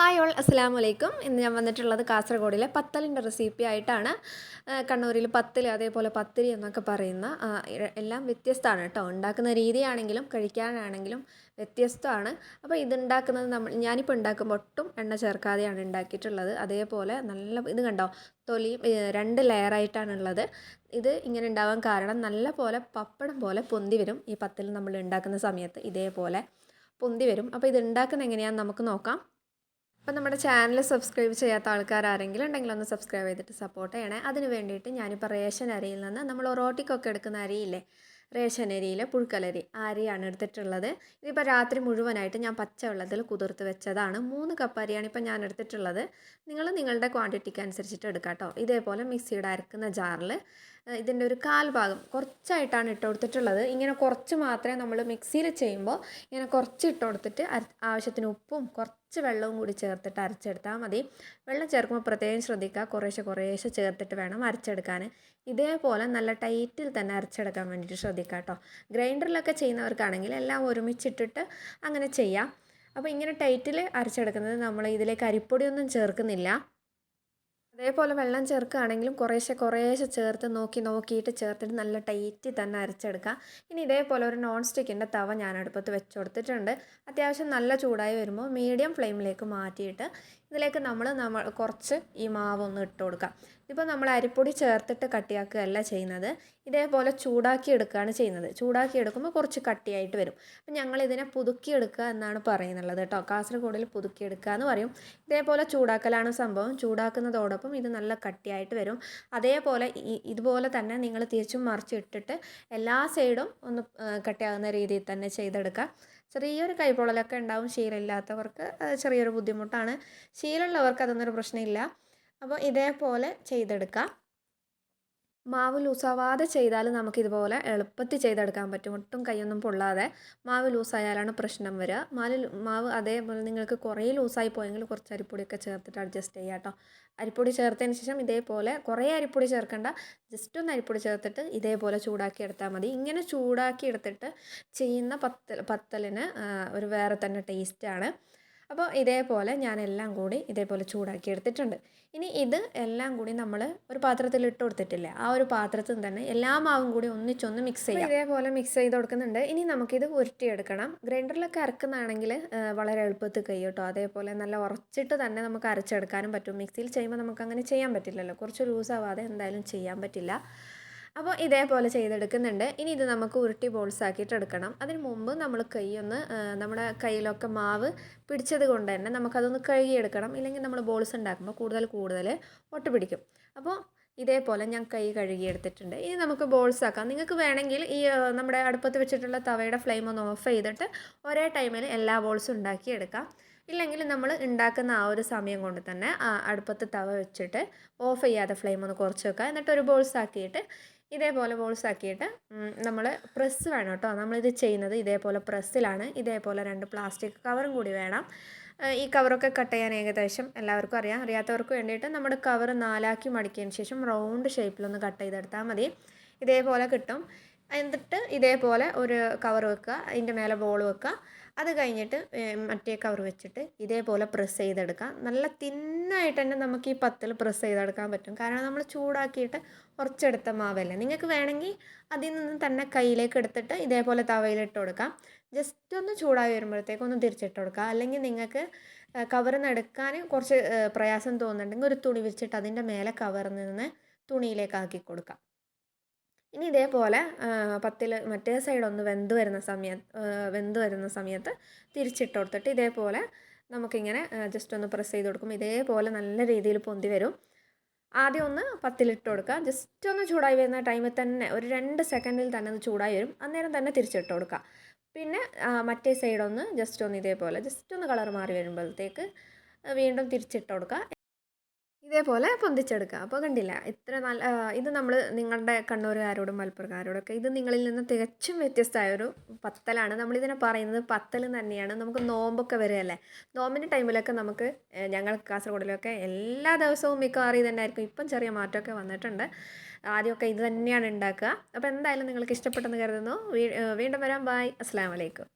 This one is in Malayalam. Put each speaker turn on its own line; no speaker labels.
ഹായ് ഓൾ അസ്സാം വലൈക്കും ഇന്ന് ഞാൻ വന്നിട്ടുള്ളത് കാസർഗോഡിലെ പത്തലിന്റെ റെസിപ്പി ആയിട്ടാണ്. കണ്ണൂരിൽ പത്തിൽ അതേപോലെ പത്തിരി എന്നൊക്കെ പറയുന്ന എല്ലാം വ്യത്യസ്തമാണ് കേട്ടോ. ഉണ്ടാക്കുന്ന രീതിയാണെങ്കിലും കഴിക്കാനാണെങ്കിലും വ്യത്യസ്തമാണ്. അപ്പോൾ ഇതുണ്ടാക്കുന്നത് നമ്മൾ ഞാനിപ്പോൾ ഉണ്ടാക്കുമ്പോൾ ഒട്ടും എണ്ണ ചേർക്കാതെയാണ് ഉണ്ടാക്കിയിട്ടുള്ളത്. അതേപോലെ നല്ല ഇത് കണ്ടോ? തൊലി രണ്ട് ലെയറായിട്ടാണുള്ളത് ഇത് ഇങ്ങനെ ഉണ്ടാവാൻ കാരണം നല്ല പോലെ പപ്പടം പോലെ പൊന്തി വരും ഈ പത്തിൽ നമ്മൾ ഉണ്ടാക്കുന്ന സമയത്ത്. ഇതേപോലെ പൊന്തി വരും. അപ്പോൾ ഇത് ഉണ്ടാക്കുന്ന എങ്ങനെയാണെന്ന് നമുക്ക് നോക്കാം. അപ്പം നമ്മുടെ ചാനൽ സബ്സ്ക്രൈബ് ചെയ്യാത്ത ആൾക്കാർ ആരെങ്കിലും ഉണ്ടെങ്കിൽ ഒന്ന് സബ്സ്ക്രൈബ് ചെയ്തിട്ട് സപ്പോർട്ട് ചെയ്യണേ. അതിന് വേണ്ടിയിട്ട് ഞാനിപ്പോൾ റേഷൻ അരിയിൽ നിന്ന് നമ്മൾ ഒറോട്ടിക്കൊക്കെ എടുക്കുന്ന അരിയില്ലേ റേഷൻ അരിയിലെ പുഴുക്കലരി ആ അരിയാണ് എടുത്തിട്ടുള്ളത്. ഇതിപ്പോൾ രാത്രി മുഴുവനായിട്ട് ഞാൻ പച്ച വെള്ളത്തിൽ കുതിർത്ത് വെച്ചതാണ്. മൂന്ന് കപ്പ് അരിയാണ് ഇപ്പോൾ ഞാൻ എടുത്തിട്ടുള്ളത്. നിങ്ങൾ നിങ്ങളുടെ ക്വാണ്ടിറ്റിക്ക് അനുസരിച്ചിട്ട് എടുക്കാം കേട്ടോ ഇതേപോലെ മിക്സിയുടെ അരക്കുന്ന ജാറിൽ ഇതിന്റെ ഒരു കാൽ ഭാഗം കുറച്ചായിട്ടാണ് ഇട്ട് കൊടുത്തിട്ടുള്ളത്. ഇങ്ങനെ കുറച്ച് മാത്രമേ നമ്മൾ മിക്സിയിൽ ചെയ്യുമ്പോൾ ഇങ്ങനെ കുറച്ച് ഇട്ട് കൊടുത്തിട്ട് ആവശ്യത്തിന് ഉപ്പും കുറച്ച് വെള്ളവും കൂടി ചേർത്തിട്ട് അരച്ചെടുത്താൽ മതി. വെള്ളം ചേർക്കുമ്പോൾ പ്രത്യേകം ശ്രദ്ധിക്കുക. കുറേശ്ശെ കുറേശ്ശെ ചേർത്തിട്ട് വേണം അരച്ചെടുക്കാൻ. ഇതേപോലെ നല്ല ടൈറ്റിൽ തന്നെ അരച്ചെടുക്കാൻ വേണ്ടിയിട്ട് ശ്രദ്ധിക്കുക കേട്ടോ. ഗ്രൈൻഡറിലൊക്കെ ചെയ്യുന്നവർക്കാണെങ്കിൽ എല്ലാം ഒരുമിച്ചിട്ടിട്ട് അങ്ങനെ ചെയ്യാം. അപ്പോൾ ഇങ്ങനെ ടൈറ്റിൽ അരച്ചെടുക്കുന്നത് നമ്മൾ ഇതിലേക്ക് അരിപ്പൊടിയൊന്നും ചേർക്കുന്നില്ല. അതേപോലെ വെള്ളം ചേർക്കുകയാണെങ്കിലും കുറേശ്ശെ കുറേശ്ശെ ചേർത്ത് നോക്കി നോക്കിയിട്ട് ചേർത്തിട്ട് നല്ല ടൈറ്റ് തന്നെ അരച്ചെടുക്കുക. ഇനി ഇതേപോലെ ഒരു നോൺ സ്റ്റിക്കിന്റെ തവ ഞാൻ അടുപ്പത്ത് വെച്ച് കൊടുത്തിട്ടുണ്ട്. അത്യാവശ്യം നല്ല ചൂടായി വരുമ്പോൾ മീഡിയം ഫ്ലെയിമിലേക്ക് മാറ്റിയിട്ട് ഇതിലേക്ക് നമ്മൾ നമ്മൾ കുറച്ച് ഈ മാവ് ഒന്ന് ഇട്ട് കൊടുക്കാം. ഇപ്പോൾ നമ്മൾ അരിപ്പൊടി ചേർത്തിട്ട് കട്ടിയാക്കുകയല്ല ചെയ്യുന്നത്. ഇതേപോലെ ചൂടാക്കി എടുക്കുകയാണ് ചെയ്യുന്നത്. ചൂടാക്കി എടുക്കുമ്പോൾ കുറച്ച് കട്ടിയായിട്ട് വരും. അപ്പം ഞങ്ങൾ ഇതിനെ പുതുക്കി എടുക്കുക എന്നാണ് പറയുന്നുള്ളത് കേട്ടോ. കാസർഗോഡിൽ പുതുക്കിയെടുക്കുക എന്ന് പറയും. ഇതേപോലെ ചൂടാക്കലാണ് സംഭവം. ചൂടാക്കുന്നതോടൊപ്പം ഇത് നല്ല കട്ടിയായിട്ട് വരും. അതേപോലെ ഇതുപോലെ തന്നെ നിങ്ങൾ തിരിച്ചും മറിച്ചിട്ടിട്ട് എല്ലാ സൈഡും ഒന്ന് കട്ടിയാകുന്ന രീതിയിൽ തന്നെ ചെയ്തെടുക്കുക. ചെറിയൊരു കൈപൊളലൊക്കെ ഉണ്ടാവും ശീലമില്ലാത്തവർക്ക് ചെറിയൊരു ബുദ്ധിമുട്ടാണ്. ശീലമുള്ളവർക്ക് അതൊന്നും ഒരു പ്രശ്നമില്ല. അപ്പോൾ ഇതേപോലെ ചെയ്തെടുക്കാം. മാവ് ലൂസാവാതെ ചെയ്താൽ നമുക്കിതുപോലെ എളുപ്പത്തിൽ ചെയ്തെടുക്കാൻ പറ്റും. ഒട്ടും കൈയൊന്നും പൊള്ളാതെ മാവ് ലൂസായാലാണ് പ്രശ്നം വരിക. മാവ് മാവ് അതേപോലെ നിങ്ങൾക്ക് കുറേ ലൂസായി പോയെങ്കിൽ കുറച്ച് അരിപ്പൊടിയൊക്കെ ചേർത്തിട്ട് അഡ്ജസ്റ്റ് ചെയ്യാം കേട്ടോ. അരിപ്പൊടി ചേർത്തതിന് ശേഷം ഇതേപോലെ കുറേ അരിപ്പൊടി ചേർക്കേണ്ട. ജസ്റ്റ് ഒന്ന് അരിപ്പൊടി ചേർത്തിട്ട് ഇതേപോലെ ചൂടാക്കി എടുത്താൽ മതി. ഇങ്ങനെ ചൂടാക്കി എടുത്തിട്ട് ചെയ്യുന്ന പത്തൽ പത്തലിന് ഒരു വേറെ തന്നെ ടേസ്റ്റാണ് അപ്പോൾ ഇതേപോലെ ഞാൻ എല്ലാം കൂടി ഇതേപോലെ ചൂടാക്കി എടുത്തിട്ടുണ്ട്. ഇനി ഇത് എല്ലാം കൂടി നമ്മൾ ഒരു പാത്രത്തിൽ ഇട്ട് കൊടുത്തിട്ടില്ലേ. ആ ഒരു പാത്രത്തിൽ തന്നെ എല്ലാ മാവും കൂടി ഒന്നിച്ചൊന്ന് മിക്സ് ചെയ്യാം. ഇതേപോലെ മിക്സ് ചെയ്ത് കൊടുക്കുന്നുണ്ട്. ഇനി നമുക്കിത് ഉരുട്ടിയെടുക്കണം. ഗ്രൈൻഡറിലൊക്കെ അരക്കുന്നതാണെങ്കിൽ വളരെ എളുപ്പത്തിൽ കഴിയും കേട്ടോ. അതേപോലെ നല്ല ഉറച്ചിട്ട് തന്നെ നമുക്ക് അരച്ചെടുക്കാനും പറ്റും. മിക്സിയിൽ ചെയ്യുമ്പോൾ നമുക്ക് അങ്ങനെ ചെയ്യാൻ പറ്റില്ലല്ലോ. കുറച്ച് ലൂസാവാതെ എന്തായാലും ചെയ്യാൻ പറ്റില്ല. അപ്പോൾ ഇതേപോലെ ചെയ്തെടുക്കുന്നുണ്ട്. ഇനി ഇത് നമുക്ക് ഉരുട്ടി ബോൾസ് ആക്കിയിട്ട് എടുക്കണം. അതിന് മുമ്പ് നമ്മൾ കൈയൊന്ന് നമ്മുടെ കയ്യിലൊക്കെ മാവ് പിടിച്ചത് കൊണ്ട് തന്നെ നമുക്കതൊന്ന് കഴുകിയെടുക്കണം. ഇല്ലെങ്കിൽ നമ്മൾ ബോൾസ് ഉണ്ടാക്കുമ്പോൾ കൂടുതൽ കൂടുതൽ ഒട്ട് പിടിക്കും. അപ്പോൾ ഇതേപോലെ ഞാൻ കൈ കഴുകിയെടുത്തിട്ടുണ്ട്. ഇനി നമുക്ക് ബോൾസ് ആക്കാം നിങ്ങൾക്ക് വേണമെങ്കിൽ ഈ നമ്മുടെ അടുപ്പത്ത് വെച്ചിട്ടുള്ള തവയുടെ ഫ്ലെയിം ഒന്ന് ഓഫ് ചെയ്തിട്ട് ഒരേ ടൈമിൽ എല്ലാ ബോൾസും ഉണ്ടാക്കിയെടുക്കാം. ഇല്ലെങ്കിൽ നമ്മൾ ഉണ്ടാക്കുന്ന ആ ഒരു സമയം കൊണ്ട് തന്നെ അടുപ്പത്ത് തവ വെച്ചിട്ട് ഓഫ് ചെയ്യാതെ ഫ്ലെയിം ഒന്ന് കുറച്ച് വെക്കുക. എന്നിട്ട് ഒരു ബോൾസ് ആക്കിയിട്ട് ഇതേപോലെ ബോൾസ് ആക്കിയിട്ട് നമ്മൾ പ്രസ് വേണം കേട്ടോ നമ്മളിത് ചെയ്യുന്നത് ഇതേപോലെ പ്രസ്സിലാണ് ഇതേപോലെ രണ്ട് പ്ലാസ്റ്റിക് കവറും കൂടി വേണം. ഈ കവറൊക്കെ കട്ട് ചെയ്യാൻ ഏകദേശം എല്ലാവർക്കും അറിയാം. അറിയാത്തവർക്ക് വേണ്ടിയിട്ട് നമ്മുടെ കവർ നാലാക്കി മടിക്കിയതിന് ശേഷം റൗണ്ട് ഷേപ്പിലൊന്ന് കട്ട് ചെയ്തെടുത്താൽ മതി. ഇതേപോലെ കിട്ടും. എന്നിട്ട് ഇതേപോലെ ഒരു കവർ വെക്കുക അതിന്റെ മേലെ ബോൾ വെക്കുക. അത് കഴിഞ്ഞിട്ട് മറ്റേ കവർ വെച്ചിട്ട് ഇതേപോലെ പ്രസ് ചെയ്തെടുക്കുക. നല്ല തിന്നായിട്ട് തന്നെ നമുക്ക് ഈ പത്തിൽ പ്രസ് ചെയ്തെടുക്കാൻ പറ്റും. കാരണം നമ്മൾ ചൂടാക്കിയിട്ട് കുറച്ചെടുത്ത മാവല്ലേ. നിങ്ങൾക്ക് വേണമെങ്കിൽ അതിൽ നിന്ന് തന്നെ കയ്യിലേക്ക് എടുത്തിട്ട് ഇതേപോലെ തവയിലിട്ട് കൊടുക്കാം. ജസ്റ്റ് ഒന്ന് ചൂടായി വരുമ്പോഴത്തേക്ക് ഒന്ന് തിരിച്ചിട്ട് കൊടുക്കുക. അല്ലെങ്കിൽ നിങ്ങൾക്ക് കവറിൽ നിന്ന് എടുക്കാൻ കുറച്ച് പ്രയാസം തോന്നുന്നുണ്ടെങ്കിൽ ഒരു തുണി വെച്ചിട്ട് അതിന്റെ മേലെ കവറിൽ നിന്ന് തുണിയിലേക്ക് ആക്കി കൊടുക്കാം. ഇനി ഇതേപോലെ പത്തിൽ മറ്റേ സൈഡ് ഒന്ന് വെന്ത് വരുന്ന സമയത്ത് വെന്ത് വരുന്ന സമയത്ത് തിരിച്ചിട്ട് കൊടുത്തിട്ട് ഇതേപോലെ നമുക്കിങ്ങനെ ജസ്റ്റ് ഒന്ന് പ്രസ് ചെയ്ത് കൊടുക്കും ഇതേപോലെ നല്ല രീതിയിൽ പൊന്തി വരും. ആദ്യം ഒന്ന് പത്തിലിട്ട് കൊടുക്കുക. ജസ്റ്റ് ഒന്ന് ചൂടായി വരുന്ന ടൈമിൽ തന്നെ ഒരു രണ്ട് സെക്കൻഡിൽ തന്നെ അത് ചൂടായി വരും. അന്നേരം തന്നെ തിരിച്ചിട്ട് കൊടുക്കുക. പിന്നെ മറ്റേ സൈഡ് ഒന്ന് ജസ്റ്റ് ഒന്ന് ഇതേപോലെ ജസ്റ്റ് ഒന്ന് കളർ മാറി വരുമ്പോഴത്തേക്ക് വീണ്ടും തിരിച്ചിട്ട് കൊടുക്കുക. ഇതേപോലെ പൊന്തിച്ചെടുക്കുക അപ്പോൾ കണ്ടില്ല ഇത്ര നല്ല ഇത് നമ്മൾ നിങ്ങളുടെ കണ്ണൂരുകാരോടും മലപ്പുറക്കാരോടൊക്കെ ഇത് നിങ്ങളിൽ നിന്ന് തികച്ചും വ്യത്യസ്തമായ ഒരു പത്തലാണ്. നമ്മളിതിനെ പറയുന്നത് പത്തൽ തന്നെയാണ്. നമുക്ക് നോമ്പൊക്കെ വരികയല്ലേ നോമ്പിന്റെ ടൈമിലൊക്കെ നമുക്ക് ഞങ്ങൾ കാസർഗോഡിലൊക്കെ എല്ലാ ദിവസവും മിക്കവാറും തന്നെ ആയിരിക്കും ഇപ്പം ചെറിയ മാറ്റമൊക്കെ വന്നിട്ടുണ്ട്. ആദ്യമൊക്കെ ഇത് തന്നെയാണ് ഉണ്ടാക്കുക. അപ്പോൾ എന്തായാലും നിങ്ങൾക്ക് ഇഷ്ടപ്പെട്ടെന്ന് കരുതുന്നു. വീണ്ടും വരാം. ബായ് അസ്സാം വലൈക്കും